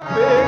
ਗੁਰ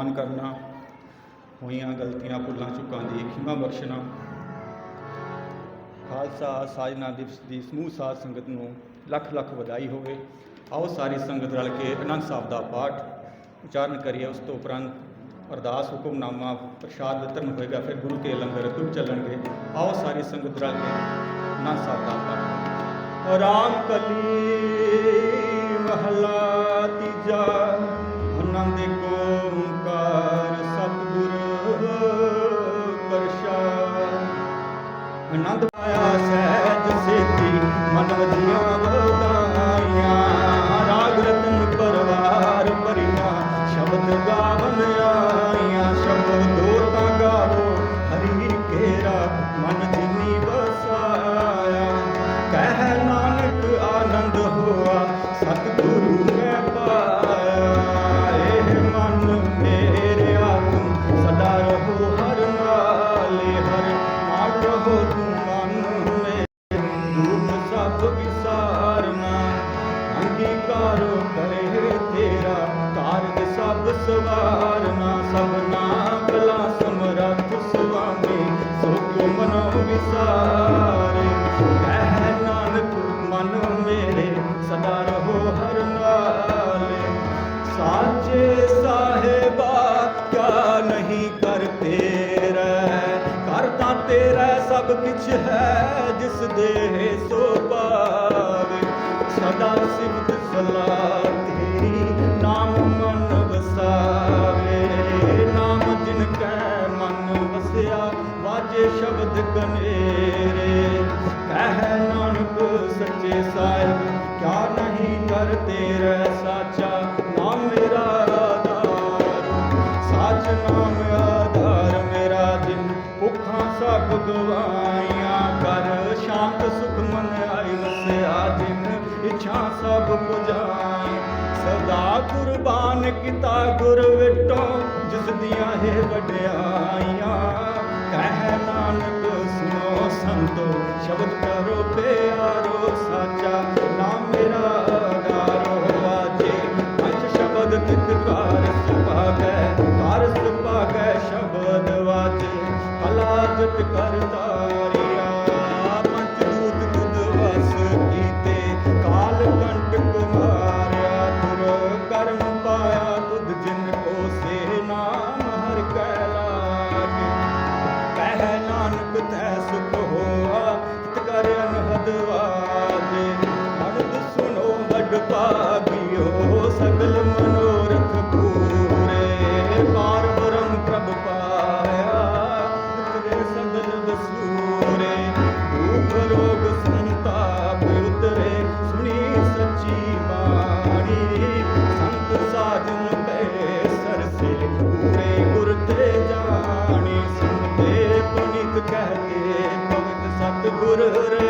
ਮਾਨ ਕਰਨਾ, ਹੋਈਆਂ ਗਲਤੀਆਂ ਭੁੱਲਾਂ ਚੁੱਕਾਂ ਦੀ ਖਿਮਾ ਬਖਸ਼ਣਾ। ਖਾਲਸਾ ਸਾਜਨਾ ਦਿਵਸ ਦੀ ਸਮੂਹ ਸਾਧ ਸੰਗਤ ਨੂੰ ਲੱਖ ਲੱਖ ਵਧਾਈ ਹੋਵੇ। ਆਓ ਸਾਰੀ ਸੰਗਤ ਰਲ ਕੇ ਅਨੰਦ ਸਾਹਿਬ ਦਾ ਪਾਠ ਉਚਾਰਨ ਕਰੀਏ। ਉਸ ਤੋਂ ਉਪਰੰਤ ਅਰਦਾਸ ਹੁਕਮਨਾਮਾ ਪ੍ਰਸ਼ਾਦ ਵਿਤਰਨ ਹੋਏਗਾ, ਫਿਰ ਗੁਰੂ ਕੇ ਲੰਗਰ ਤੁਮ ਚੱਲਣਗੇ। ਆਓ ਸਾਰੀ ਸੰਗਤ ਰਲ ਕੇ ਅਨੰਦ ਸਾਹਿਬ ਦਾ ਪਾਠ ਰਾਮ ਕਲੀ ਮਹਲਾ ਤੀਜਾ ਹੀ ਕਰ ਤੇਰਾ ਕਰਤਾ ਤੇਰਾ ਸਭ ਕਿਛ ਹੈ, ਜਿਸ ਦੇ ਸੋ ਪਾਵੇ ਸਦਾ ਸਿਮਤ ਸਲਾਹ ਤੇਰੀ ਨਾਮ ਮਨ ਵਸਾਵੇ, ਨਾਮ ਜਿਨ ਕੈ ਮਨ ਵਸਿਆ, ਵਾਜੇ ਸ਼ਬਦ ਕਨੇਰੇ। ਦੁਆਈਆਂ ਕਰ, ਸ਼ਾਂਤ ਸੁਖ ਮਨ ਆਇ ਵਸਿਆ ਜਿਨ, ਇਛਾ ਸਭ ਪੁਜਾਈ। ਸਦਾ ਕੁਰਬਾਨ ਕੀਤਾ ਗੁਰ ਵਿਟੋ, ਜਿਸ ਦੀਆਂ ਹੈ ਵਡਿਆਈਆਂ। ਕਹਿ ਨਾਨਕ ਸੁਣੋ ਸੰਤੋ, ਸ਼ਬਦ ਕਰੋ ਪਿਆਰੋ ਸਾਚਾ। करता Guru